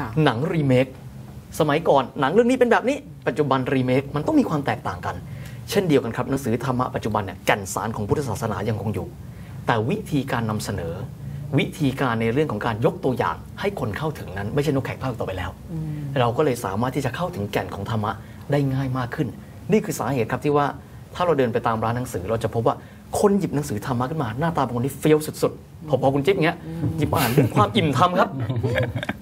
ค่ะหนังรีเมคสมัยก่อนหนังเรื่องนี้เป็นแบบนี้ ปัจจุบันรีเมคมันต้องมีความแตกต่างกัน เช่นเดียวกันครับหนังสือธรรมะปัจจุบันเนี่ยแก่นสารของพุทธศาสนายังคงอยู่ แต่วิธีการนำเสนอ วิธีการในเรื่องของการยกตัวอย่างให้คนเข้าถึงนั้น ไม่ใช่นกแขกภาคต่อไปแล้ว เราก็เลยสามารถที่จะเข้าถึงแก่นของธรรมะได้ง่ายมากขึ้น นี่คือสาเหตุครับที่ว่าถ้าเราเดินไปตามร้านหนังสือ เราจะพบว่าคนหยิบหนังสือธรรมะขึ้นมาหน้าตาบางคนที่เฟี้ยวสุดๆ พอพอคุณจิ๊บเงี้ยหยิบอ่านด้วยความอิ่มธรรมครับ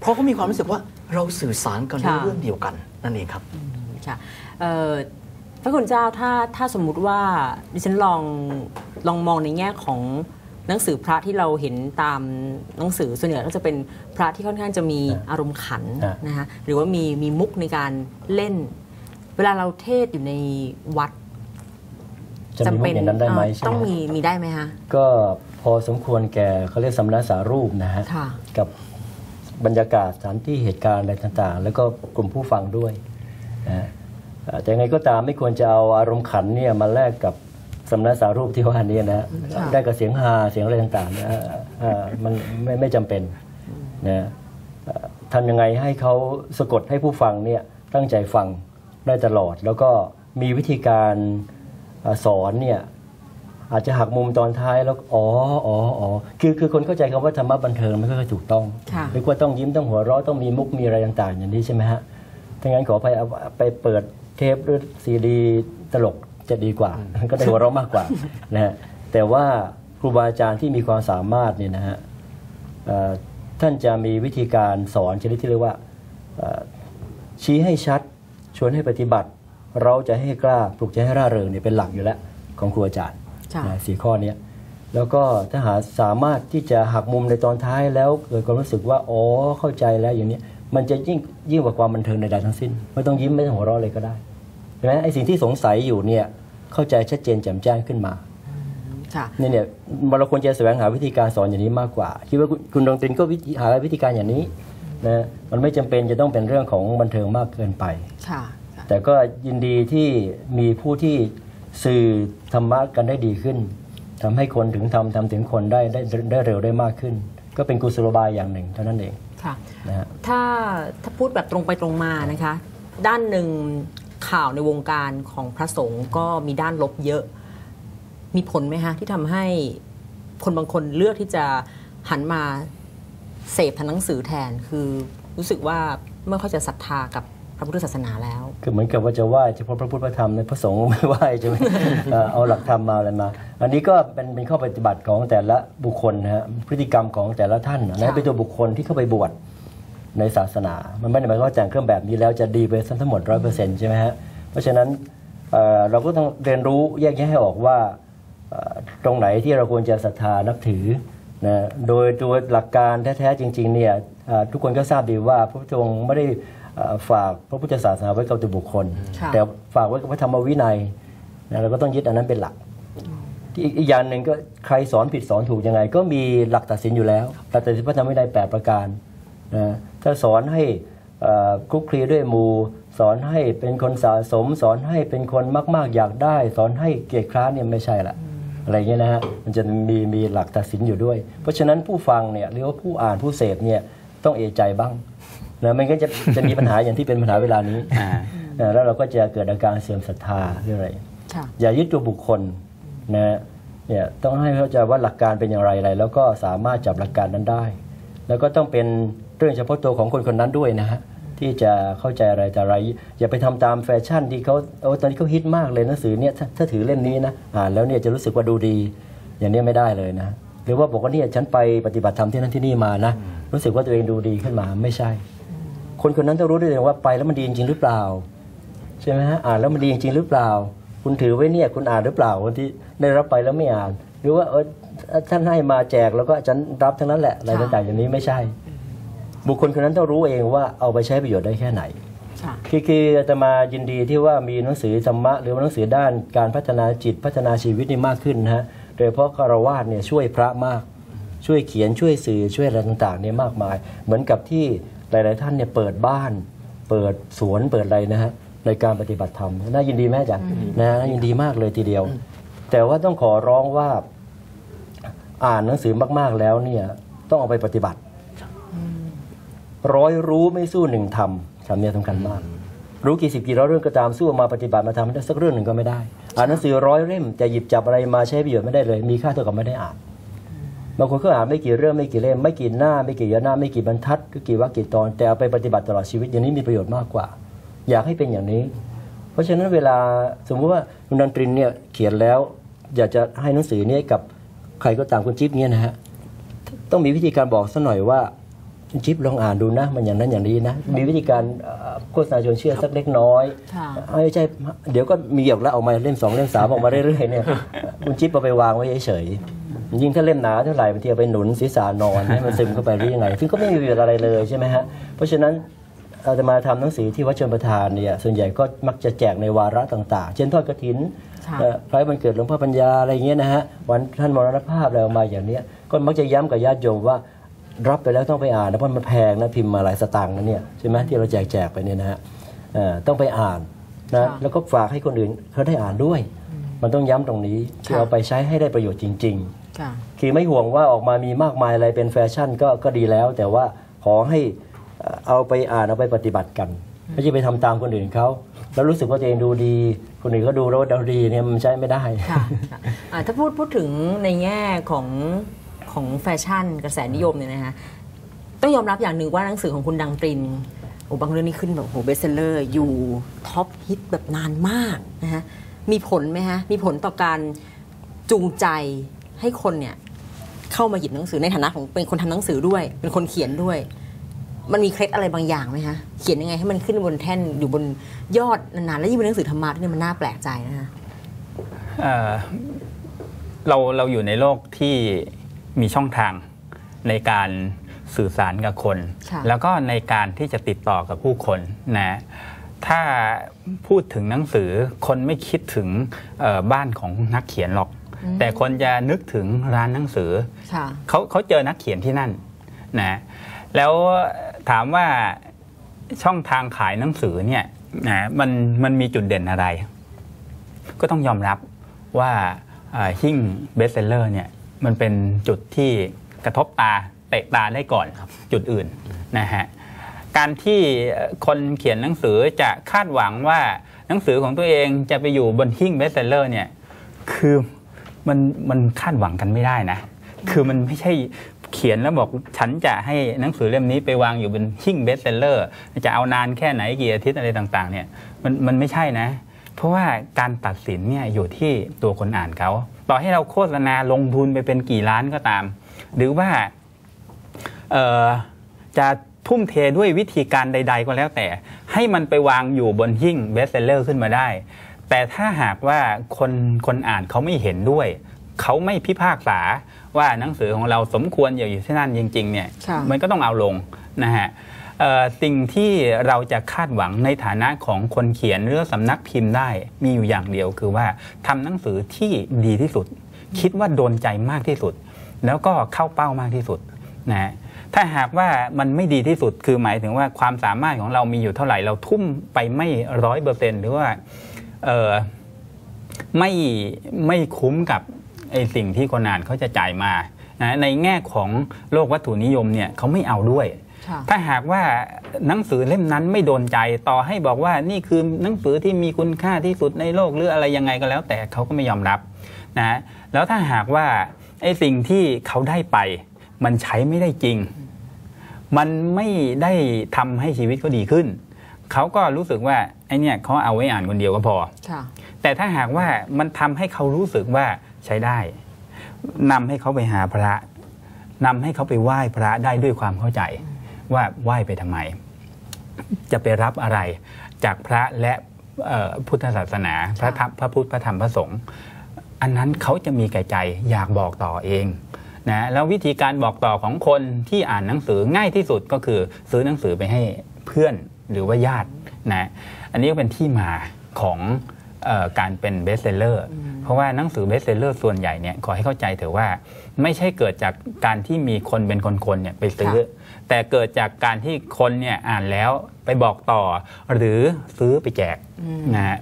เพราะเขามีความรู้สึกว่าเราสื่อสารกันในค่ะเรื่องเดียวกันนั่นเองครับค่ะเอ่อพระคุณเจ้าถ้าถ้าสมมุติว่าดิฉันลองลองมองในแง่ของหนังสือพระที่เราเห็นตามหนังสือส่วนใหญ่ก็จะเป็นพระที่ค่อนข้างจะมีอ่าอารมณ์ขันอ่านนะคะหรือว่ามีมีมุกในการเล่น เวลาเราเทศน์อยู่ในวัดจะมีมุกอย่างนั้นได้ไหมเอ่อใช่ต้องไหมมีมีได้ไหมคะก็พ อสมควรแก่เขาเรียกสำนักสารูปนะฮะค่ะกับบรรยากาศสถานที่เหตุการณ์อะไรต่างๆ แล้วก็กลุ่มผู้ฟังด้วยนะฮะเอ่อแต่ยังไงก็ตามไม่ควรจะเอาอารมณ์ขันเนี่ยมาแลกกับสำนักสารูปที่ว่านี้นะฮะค่ะได้กับเสียงฮาเสียงอะไรต่างๆนะฮะเอ่อมันไม่ไม่จำเป็นนะเอ่อทำยังไงให้เขาสะกดให้ผู้ฟังเนี่ยตั้งใจฟังได้ตลอด แล้วก็มีวิธีการเอ่อสอนเนี่ย อาจจะหักมุมตอนท้ายแล้วอ๋ออ๋ออ๋อคือคือคนเข้าใจคำว่าธรรมะบันเทิงไม่ค่อยถูกต้องค่ะนึกว่าต้องยิ้มต้องหัวเราะต้องมีมุกมีอะไรต่างๆ อย่างนี้ใช่ไหมฮะถ้างั้นขอไปเอาไปเปิดเทปหรือซีดีตลกจะดีกว่า ก็ได้หัวเราะมากกว่านะฮะแต่ว่าครูบาอาจารย์ที่มีความสามารถเนี่ยนะฮะเอ่อท่านจะมีวิธีการสอนชนิดที่เรียกว่าเอ่อชี้ให้ชัดชวนให้ปฏิบัติ เราจะให้กล้าปลุกใจให้ร่าเริงเนี่ยเป็นหลักอยู่แล้วของครูอาจารย์ค่ะนะ สี่ข้อเนี้ยแล้วก็ถ้าหาสามารถที่จะหักมุมในตอนท้ายแล้วเกิดความรู้สึกว่าอ๋อเข้าใจแล้วอย่างนี้มันจะยิ่งยิ่งกว่าความบันเทิงใดๆทั้งสิ้น ไม่ต้องยิ้มไม่ต้องหัวเราะเลยก็ได้ใช่ไหมไอ้สิ่งที่สงสัยอยู่เนี่ยเข้าใจชัดเจนแจ่มแจ้งขึ้นมาค่ะเนี่ยเนี่ยเราควรจะแสวงหาวิธีการสอนอย่างนี้มากกว่า คิดว่าคุณคุณดวงตินก็วิธีหาวิธีการอย่างนี้นะมันไม่จำเป็นจะต้องเป็นเรื่องของบันเทิงมากเกินไปค่ะค่ะแต่ก็ยินดีที่มีผู้ที่ สื่อธรรมะกันได้ดีขึ้นทำให้คนถึงทำทำถึงคนได้ได้ได้เร็วได้มากขึ้น ก็เป็นกุศโลบายอย่างหนึ่งเท่านั้นเองค่ะนะฮะถ้าถ้าพูดแบบตรงไปตรงมานะคะ ด้านหนึ่งข่าวในวงการของพระสงฆ์ก็มีด้านลบเยอะ มีผลไหมคะที่ทำให้คนบางคนเลือกที่จะหันมาเสพทางหนังสือแทนคือรู้สึกว่าไม่ค่อยจะศรัทธากับ พระพุทธศาสนาแล้ว คือเหมือนกับว่าจะไหว้เฉพาะพระพุทธพระธรรมในพระสงฆ์ไม่ไหว้ใช่ไหมเอ่อเอาหลักธรรมมาอะไรมา อันนี้ก็เป็นเป็นข้อปฏิบัติของแต่ละบุคคลนะฮะพฤติกรรมของแต่ละท่านนะค่ะเป็นตัวบุคคลที่เข้าไปบวชในศาสนา มันไม่ได้หมายความว่าแต่งเครื่องแบบนี้แล้วจะดีไปทั้งหมดร้อยเปอร์เซ็นต์ใช่ไหมฮะเพราะฉะนั้นเอ่อเราก็ต้องเรียนรู้แยกแยะให้ออกว่าเอ่อตรงไหนที่เราควรจะศรัทธานับถือนะโดยตัวหลักการแท้ๆจริงๆเนี่ยเอ่อทุกคนก็ทราบดีว่าพระพุทธองค์ไม่ได้เอ่อ ฝากพระพุทธศาสนาไว้กับตัวบุคคลค่ะแต่ฝากไว้กับพระธรรมวินัยนะเราก็ต้องยึดอันนั้นเป็นหลักที่อีกอีกอย่างหนึ่งก็ใครสอนผิดสอนถูกยังไง ก็มีหลักตัดสินอยู่แล้วหลักตัดสินพระธรรมวินัยแปดประการนะถ้าสอนให้เอ่อคลุกคลีด้วยหมู่สอนให้เป็นคนสะสม สอนให้เป็นคนมาก ๆ อยากได้ สอนให้เกียรติคร้านเนี่ยไม่ใช่ละอะไรเงี้ยนะฮะมันจะมีมีหลักตัดสินอยู่ด้วย เพราะฉะนั้นผู้ฟังเนี่ยหรือว่าผู้อ่านผู้เสพเนี่ยต้องเอะใจบ้าง นะมันก็จะจะมีปัญหาอย่างที่เป็นปัญหาเวลานี้อ่านะแล้วเราก็จะเกิดอาการเสื่อมศรัทธาหรืออะไรค่ะอย่ายึดตัวบุคคลนะฮะเนี่ยต้องให้เข้าใจว่าหลักการเป็นอย่างไรอะไร แล้วก็สามารถจับหลักการนั้นได้ แล้วก็ต้องเป็นเรื่องเฉพาะตัวของคนคนนั้นด้วยนะฮะที่จะเข้าใจอะไรแต่อะไร อย่าไปทำตามแฟชั่นที่เขาโอ้ตอนนี้เขาฮิตมากเลยหนังสือเนี่ยถ้าถ้าถือเล่มนี้นะอ่านแล้วเนี่ยจะรู้สึกว่าดูดี อย่างนี้ไม่ได้เลยนะ หรือว่าบอกว่าเนี่ยฉันไปปฏิบัติธรรมที่นั่นที่นี่มานะรู้สึกว่าตัวเองดูดีขึ้นมาไม่ใช่ คนคนนั้นต้องรู้ด้วยเลยว่าไปแล้วมันดีจริงๆหรือเปล่า ใช่ไหมฮะอ่านแล้วมันดีจริงๆหรือเปล่า คุณถือไว้เนี่ยคุณอ่านหรือเปล่าคนที่ได้รับไปแล้วไม่อ่าน หรือว่าเออท่านให้มาแจกแล้วก็ฉันรับทั้งนั้นแหละอะไรค่ะต่างๆอย่างนี้ไม่ใช่ บุคคลคนนั้นต้องรู้เองว่าเอาไปใช้ประโยชน์ได้แค่ไหนค่ะคือคืออาตมายินดีที่ว่ามีหนังสือธรรมะ หรือว่าหนังสือด้านการพัฒนาจิตพัฒนาชีวิตนี่มากขึ้นนะฮะโดยเฉพาะคารวาสเนี่ยช่วยพระมาก ช่วยเขียนช่วยสื่อช่วยอะไรต่างๆเนี่ยมากมาย เหมือนกับที่ หลาย ๆ ท่านเนี่ยเปิดบ้าน เปิดสวนเปิดอะไรนะฮะในการปฏิบัติธรรมน่ายินดีไหมอาจ๊ะนะน่ายินดีมากเลยทีเดียว แต่ว่าต้องขอร้องว่าอ่านหนังสือมาก ๆ แล้วเนี่ยต้องเอาไปปฏิบัติปร้อยรู้ไม่สู้หนึ่งทำคำนี้สำคัญมาก รู้กี่สิบกี่ร้อยเรื่องก็ตามสู้มาปฏิบัติมาทำได้สักเรื่องหนึ่งก็ไม่ได้ อ่านหนังสือร้อยเล่มจะหยิบจับอะไรมาใช้ประโยชน์ไม่ได้เลย มีค่าเท่ากับไม่ได้อ่าน บางคนก็อ่านไม่กี่เรื่องไม่กี่เล่มไม่กี่หน้า ไม่กี่ยอหน้าไม่กี่บรรทัดหรือกี่วรรคกี่ตอน แต่เอาไปปฏิบัติตลอดชีวิตอย่างนี้มีประโยชน์มากกว่า อยากให้เป็นอย่างนี้ เพราะฉะนั้นเวลาสมมติว่าคุณนันตรินเนี่ยเขียนแล้ว อยากจะให้หนังสือเนี้กับใครก็ตามคุณจิ๊บเนี่ยนะฮะต้องมีวิธีการบอกสักหน่อยว่าคุณจิ๊บลองอ่านดูนะ มันอย่างนั้นอย่างนี้นะมีวิธีการเอ่อโฆษณาชวนเชื่อสักเล็กน้อยค่ะไม่ใช่เดี๋ยวก็มีออกแล้วออกมาเล่มสองเล่มสามออกมาเรื่อยๆเนี่ยคุณจิ๊บเอาไปวางไว้เฉยๆ ยิ่งถ้าเล่มหนาเท่าไหร่บางทีเอาไปหนุนศีรษะนอนให้มันซึมเข้าไปหรือยังไงซึ่งก็ไม่มีประโยชน์อะไรเลยใช่ไหมฮะเพราะฉะนั้นอาตมาทำหนังสือที่วัดชนประทานเนี่ยส่วนใหญ่ก็มักจะแจกในวาระต่างๆ เช่นทอดกระถินค่ะเอ่อคล้ายวันเกิดหลวงพ่อปัญญาอะไรเงี้ยนะฮะวันท่านมรณภาพอะไรออกมาอย่างเนี้ยก็มักจะย้ำกับญาติโยมว่ารับไปแล้วต้องไปอ่านนะเพราะมันแพงนะพิมพ์มาหลายสตางค์นะเนี่ยใช่ไหมที่เราแจกแจกๆไปเนี่ยนะฮะเอ่อต้องไปอ่านนะค่ะแล้วก็ฝากให้คนอื่นเขาได้อ่านด้วย มันต้องย้ำตรงนี้ที่ค่ะเอาไปใช้ให้ได้ประโยชน์จริงค่ะๆ คือไม่ห่วงว่าออกมามีมากมายอะไรเป็นแฟชั่นก็ก็ดีแล้ว แต่ว่าขอให้เอ่อเอาไปอ่านเอาไปปฏิบัติกันไม่ใช่ไปทำตามคนอื่นเขาแล้วรู้สึกว่าตัวเองดูดี คนอื่นก็ดูแล้วว่าเราดีเนี่ยมันใช้ไม่ได้ค่ะค่ะอ่าถ้าพูดพูดถึงในแง่ของของแฟชั่นกระแสนิยมเนี่ยนะคะต้องยอมรับอย่างหนึ่งว่าหนังสือของคุณดังตรินโอ้บางเรื่องนี้ขึ้นแบบโหเบสเซลเลอร์อยู่ท็อปฮิตแบบนานมากนะคะมีผลไหมฮะมีผลต่อการจูงใจ ให้คนเนี่ยเข้ามาหยิบหนังสือในฐานะของเป็นคนทำหนังสือด้วย เป็นคนเขียนด้วย มันมีเคล็ดอะไรบางอย่างไหมฮะเขียนยังไงให้มันขึ้นบนแท่นอยู่บนยอดนานๆแล้วยิ่งเป็นหนังสือธรรมะเนี่ยมันน่าแปลกใจนะคะเอ่อเราเราอยู่ในโลกที่มีช่องทางในการสื่อสารกับคนค่ะแล้วก็ในการที่จะติดต่อกับผู้คนนะถ้าพูดถึงหนังสือคนไม่คิดถึงเอ่อบ้านของนักเขียนหรอก แต่คนจะนึกถึงร้านหนังสือค่ะเขาเขาเจอนักเขียนที่นั่นนะแล้วถามว่าช่องทางขายหนังสือเนี่ยนะมันมันมีจุดเด่นอะไร ก็ต้องยอมรับว่าเอ่อหิ้งเบสเซลเลอร์เนี่ยมันเป็นจุดที่กระทบตาเตะตาได้ก่อนจุดอื่นนะฮะการที่เอ่อคนเขียนหนังสือจะคาดหวังว่าหนังสือของตัวเองจะไปอยู่บนหิ้งเบสเซลเลอร์เนี่ยคือ มันมันคาดหวังกันไม่ได้นะ คือมันไม่ใช่เขียนแล้วบอกฉันจะให้หนังสือเล่มนี้ไปวางอยู่บนหิ้งเบสเซลเลอร์ จะเอานานแค่ไหนกี่อาทิตย์อะไรต่างๆ เนี่ยมันมันไม่ใช่นะ เพราะว่าการตัดสินเนี่ยอยู่ที่ตัวคนอ่านเขาต่อให้เราโฆษณาลงทุนไปเป็นกี่ล้านก็ตาม หรือว่าเอ่อจะทุ่มเทด้วยวิธีการใด ๆ ก็แล้วแต่ ให้มันไปวางอยู่บนหิ้งเบสเซลเลอร์ขึ้นมาได้ แต่ถ้าหากว่าคนคนอ่านเขาไม่เห็นด้วย เขาไม่พิพากษาว่าหนังสือของเราสมควรอยู่ที่นั่นจริง ๆ เนี่ยค่ะมันก็ต้องเอาลงนะฮะเอ่อสิ่งที่เราจะคาดหวังในฐานะของคนเขียนหรือสำนักพิมพ์ได้มีอยู่อย่างเดียวคือว่าทำหนังสือที่ดีที่สุด คิดว่าโดนใจมากที่สุด แล้วก็เข้าเป้ามากที่สุดนะฮะถ้าหากว่ามันไม่ดีที่สุดคือหมายถึงว่าความสามารถของเรามีอยู่เท่าไหร่เราทุ่มไปไม่ร้อยเปอร์เซ็นต์หรือว่า เอ่อไม่ไม่คุ้มกับไอสิ่งที่คนอ่านเขาจะจ่ายมานะในแง่ของโลกวัตถุนิยมเนี่ยเขาไม่เอาด้วยค่ะถ้าหากว่าหนังสือเล่มนั้นไม่โดนใจต่อให้บอกว่านี่คือหนังสือที่มีคุณค่าที่สุดในโลกหรืออะไรยังไงก็แล้ว แต่เขาก็ไม่ยอมรับนะแล้วถ้าหากว่าไอ้สิ่งที่เขาได้ไป มันใช้ไม่ได้จริง มันไม่ได้ทำให้ชีวิตเขาดีขึ้น เขาก็รู้สึกว่า ไอ้เนี่ยเขาเอาไว้อ่านคนเดียวก็พอค่ะแต่ถ้าหากว่ามันทำให้เขารู้สึกว่าใช้ได้นำให้เขาไปหาพระนำให้เขาไปไหว้พระได้ด้วยความเข้าใจ ว่าไหว้ไปทำไม จะไปรับอะไรจากพระและเอ่อพุทธศาสนา พระธรรมพระพุทธพระธรรมพระสงฆ์อันนั้นเขาจะมีแก่ใจอยากบอกต่อเองนะแล้ววิธีการบอกต่อของคนที่อ่านหนังสือง่ายที่สุดก็คือซื้อหนังสือไปให้เพื่อนหรือว่าญาติ นะอันนี้ก็เป็นที่มาของเออการเป็นเบสเซลเลอร์เพราะว่าหนังสือเบสเซลเลอร์ส่วนใหญ่เนี่ยขอให้เข้าใจเถอะว่า ไม่ใช่เกิดจากการที่มีคนเป็นคนๆเนี่ยไปซื้อค่ะแต่เกิดจากการที่คนเนี่ยอ่านแล้วไปบอกต่อ หรือซื้อไปแจกนะฮะ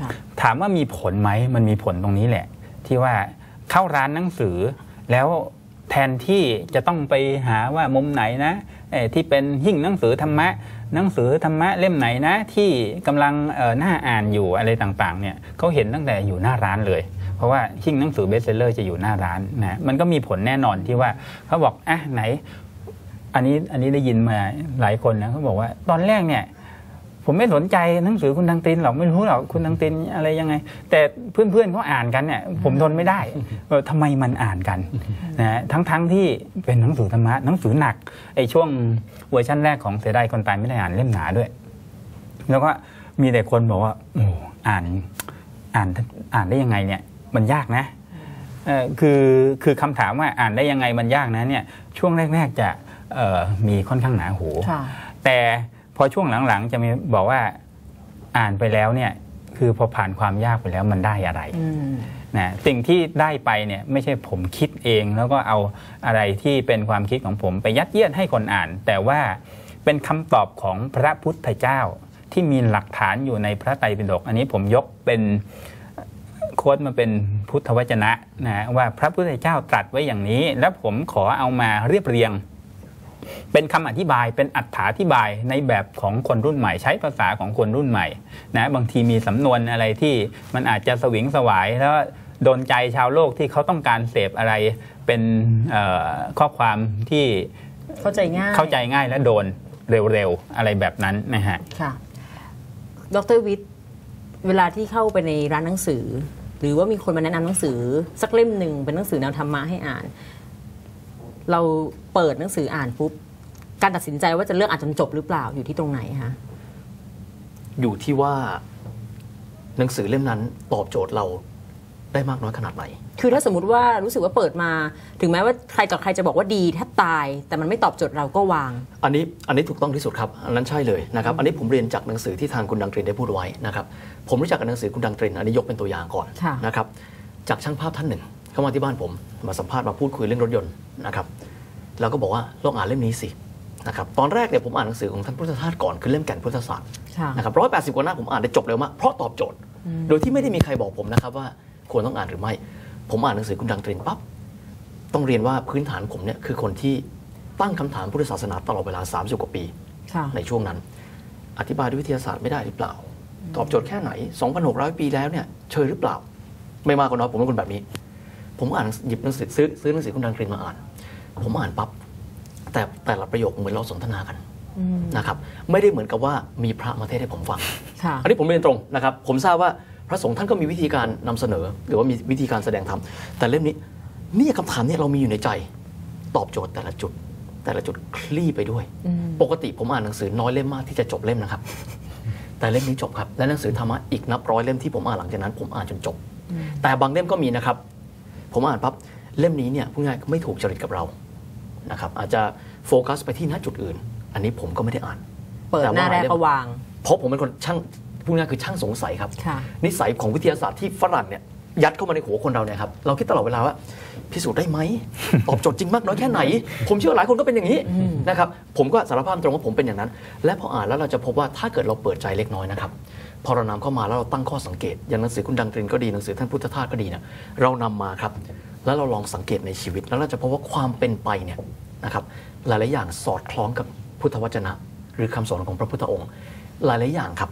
ค่ะถามว่ามีผลไหมมันมีผลตรงนี้แหละ ที่ว่าเข้าร้านหนังสือแล้ว แทนที่จะต้องไปหาว่ามุมไหนนะที่เป็นหิ่งหนังสือธรรมะหนังสือธรรมะเล่มไหนนะที่กำลังน่าอ่านอยู่อะไรต่างๆเนี่ยเขาเห็นตั้งแต่อยู่หน้าร้านเลย เพราะว่าหิ่งหนังสือเบสเซลเลอร์จะอยู่หน้าร้านนะมันก็มีผลแน่นอนที่ว่าเขาบอกอะไหน อันนี้อันนี้ได้ยินมาหลายคนนะเขาบอกว่าตอนแรกเนี่ย ผมไม่สนใจหนังสือคุณดังตินหรอกไม่รู้หรอกคุณดังตินอะไรยังไง แต่เพื่อนๆเขาอ่านกันเนี่ยผมทนไม่ได้เออทำไมมันอ่านกันนะฮะทั้งๆที่เป็นหนังสือธรรมะหนังสือหนักไอ้ช่วงเวอร์ชันแรกของเสียดายคนตายไม่ได้อ่านเล่มหนาด้วย แล้วก็มีแต่คนบอกว่าโอ้อ่านอ่านอ่านได้ยังไงเนี่ย มันยากนะเออคือคือคำถามว่าอ่านได้ยังไงมันยากนะเนี่ยช่วงแรก ๆ จะเอ่อมีค่อนข้างหนาหูค่ะแต่ พอช่วงหลังๆ จะมีบอกว่าอ่านไปแล้วเนี่ยคือพอผ่านความยากไปแล้วมันได้อะไรอืมนะสิ่งที่ได้ไปเนี่ยไม่ใช่ผมคิดเอง แล้วก็เอาอะไรที่เป็นความคิดของผมไปยัดเยียดให้คนอ่าน แต่ว่าเป็นคำตอบของพระพุทธเจ้าที่มีหลักฐานอยู่ในพระไตรปิฎกอันนี้ผมยกเป็นโค้ดมาเป็นพุทธวจนะนะว่าพระพุทธเจ้าตรัสไว้อย่างนี้ แล้วผมขอเอามาเรียบเรียง เป็นคำอธิบายเป็นอัถาธิบายในแบบของคนรุ่นใหม่ ใช้ภาษาของคนรุ่นใหม่นะบางทีมีสำนวนอะไรที่มันอาจจะสวิงสวายแล้วโดนใจชาวโลกที่เขาต้องการเสพอะไรเป็นเอ่อข้อความที่เข้าใจง่ายเข้าใจง่ายและโดนเร็วๆ อะไรแบบนั้นนะฮะค่ะดรวิทย์เวลาที่เข้าไปในร้านหนังสือ หรือว่ามีคนมาแนะนำหนังสือสักเล่มหนึ่งเป็นหนังสือแนวธรรมะให้อ่าน เราเปิดหนังสืออ่านปุ๊บการตัดสินใจว่าจะเลือกอ่านจนจบหรือเปล่าอยู่ที่ตรงไหนคะอยู่ที่ว่า หนังสือเล่มนั้นตอบโจทย์เราได้มากน้อยขนาดไหน คือถ้าสมมติว่ารู้สึกว่าเปิดมา ถึงแม้ว่าใครต่อใครจะบอกว่าดีแทบตาย แต่มันไม่ตอบโจทย์เราก็วาง อันนี้อันนี้ถูกต้องที่สุดครับ อันนั้นใช่เลยนะครับ อันนี้ผมเรียนจากหนังสือที่ทางคุณดังตรินได้พูดไว้นะครับ ผมรู้จักกับหนังสือคุณดังตริน อันนี้ยกเป็นตัวอย่างก่อนค่ะนะครับ จากช่างภาพท่านหนึ่ง เข้ามาที่บ้านผมมาสัมภาษณ์มาพูดคุยเรื่องรถยนต์นะครับแล้วก็บอกว่าลองอ่านเล่มนี้สินะครับตอนแรกเนี่ยผมอ่านหนังสือของท่านพุทธทาสก่อนคือเล่มแก่นพุทธศาสตร์ค่ะนะครับร้อยแปดสิบกว่าหน้าผมอ่านได้จบเร็วมากเพราะตอบโจทย์ โดยที่ไม่ได้มีใครบอกผมนะครับว่าควรต้องอ่านหรือไม่ ผมอ่านหนังสือคุณดังตรินปั๊บต้องเรียนว่าพื้นฐานผมเนี่ยคือคนที่ตั้งคำถามพุทธศาสนาตลอดเวลา 30 กว่าปีค่ะในช่วงนั้น อธิบายด้วยวิทยาศาสตร์ไม่ได้หรือเปล่า ตอบโจทย์แค่ไหน 2,600 ปีแล้วเนี่ยเชยหรือเปล่า ไม่มากก็น้อยผมเป็นคนแบบนี้ ผมอ่านหยิบหนังสือซื้อซื้อหนังสือคุณดังตรินมาอ่าน ผมอ่านปั๊บแต่แต่ละประโยคเหมือนเราสนทนากันอืมนะครับไม่ได้เหมือนกับว่ามีพระมาเทศน์ให้ผมฟังค่ะอันนี้ผมเรียนตรงนะครับ ผมทราบว่าพระสงฆ์ท่านก็มีวิธีการนำเสนอ หรือว่ามีวิธีการแสดงธรรมแต่เล่มนี้นี่คำถามเนี่ยเรามีอยู่ในใจ ตอบโจทย์แต่ละจุด แต่ละจุดคลี่ไปด้วยอืมปกติผมอ่านหนังสือน้อยเล่มมากที่จะจบเล่มนะครับ แต่เล่มนี้จบครับและหนังสือธรรมะอีกนับร้อยเล่มที่ผมอ่านหลังจากนั้น ผมอ่านจนจบ แต่บางเล่มก็มีนะครับ ผมอ่านปั๊บเล่มนี้เนี่ยพูดง่ายๆไม่ถูกจริตกับเรานะครับอาจจะโฟกัสไปที่หน้าจุดอื่น อันนี้ผมก็ไม่ได้อ่าน เปิดหน้าแรกก็วางเพราะผมเป็นคนช่างพูดง่ายๆคือช่างสงสัยครับค่ะนิสัยของวิทยาศาสตร์ที่ฝรั่งเนี่ย ยัดเข้ามาในหัวคนเราเนี่ยครับเราคิดตลอดเวลาว่าพิสูจน์ได้ไหมตอบโจทย์จริงมากน้อยแค่ไหน ผมเชื่อหลายคนก็เป็นอย่างนี้นะครับผมก็สารภาพตรงว่าผมเป็นอย่างนั้น และพออ่านแล้วเราจะพบว่าถ้าเกิดเราเปิดใจเล็กน้อยนะครับพอเรานำเข้ามาแล้วเราตั้งข้อสังเกต อย่างหนังสือคุณดังตรินก็ดีหนังสือท่านพุทธทาสก็ดีเนี่ยเรานำมาครับแล้วเราลองสังเกตในชีวิต แล้วเราจะพบว่าความเป็นไปเนี่ยนะครับหลายๆอย่างสอดคล้องกับพุทธวจนะ หรือคำสอนของพระพุทธองค์ หลายๆอย่างครับ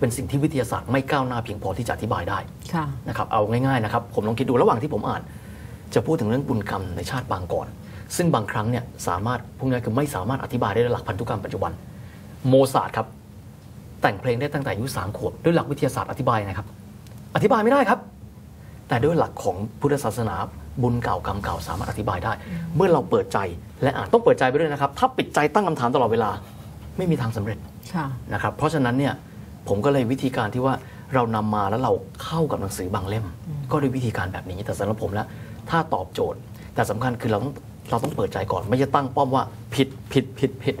เป็นสิ่งที่วิทยาศาสตร์ไม่ก้าวหน้าเพียงพอที่จะอธิบายได้ค่ะนะครับเอาง่ายๆนะครับผมลองคิดดูระหว่างที่ผมอ่าน จะพูดถึงเรื่องบุญกรรมในชาติบางก่อน ซึ่งบางครั้งเนี่ยสามารถพูดง่ายๆคือไม่สามารถอธิบายได้ด้วยหลักพันธุกรรมปัจจุบัน โมซาร์ทครับแต่งเพลงได้ตั้งแต่อายุสามขวบด้วยหลักวิทยาศาสตร์อธิบายนะครับ อธิบายไม่ได้ครับ แต่ด้วยหลักของพุทธศาสนาบุญเก่ากรรมเก่าสามารถอธิบายได้ เมื่อเราเปิดใจและอ่านต้องเปิดใจไปด้วยนะครับ ถ้าปิดใจตั้งคำถามตลอดเวลาไม่มีทางสำเร็จค่ะนะครับเพราะฉะนั้นเนี่ย ผมก็เลยวิธีการที่ว่าเรานำมาแล้วเราเข้ากับหนังสือบางเล่ม ก็ด้วยวิธีการแบบนี้แต่สำหรับผมแล้วถ้าตอบโจทย์ แต่สำคัญคือเราต้องเราต้องเปิดใจก่อน ไม่จะตั้งป้อมว่าผิดผิดผิดผิด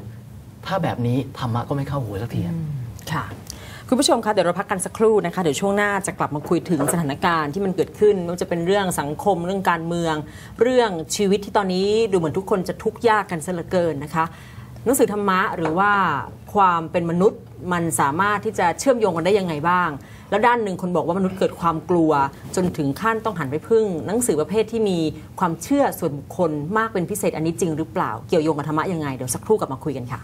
ถ้าแบบนี้ธรรมะก็ไม่เข้าหูสักทีอะค่ะคุณผู้ชมคะเดี๋ยวเราพักกันสักครู่นะคะเดี๋ยวช่วงหน้าจะกลับมาคุยถึงสถานการณ์ที่มันเกิดขึ้นไม่ว่าจะเป็นเรื่องสังคมเรื่องการเมือง เรื่องชีวิตที่ตอนนี้ดูเหมือนทุกคนจะทุกข์ยากกันซะเหลือเกินนะคะหนังสือธรรมะหรือว่า ความเป็นมนุษย์มันสามารถที่จะเชื่อมโยงกันได้ยังไงบ้าง แล้วด้านหนึ่งคนบอกว่ามนุษย์เกิดความกลัว จนถึงขั้นต้องหันไปพึ่ง หนังสือประเภทที่มีความเชื่อส่วนบุคคลมากเป็นพิเศษอันนี้จริงหรือเปล่าเกี่ยวโยงกับธรรมะยังไงเดี๋ยวสักครู่กลับมาคุยกันค่ะ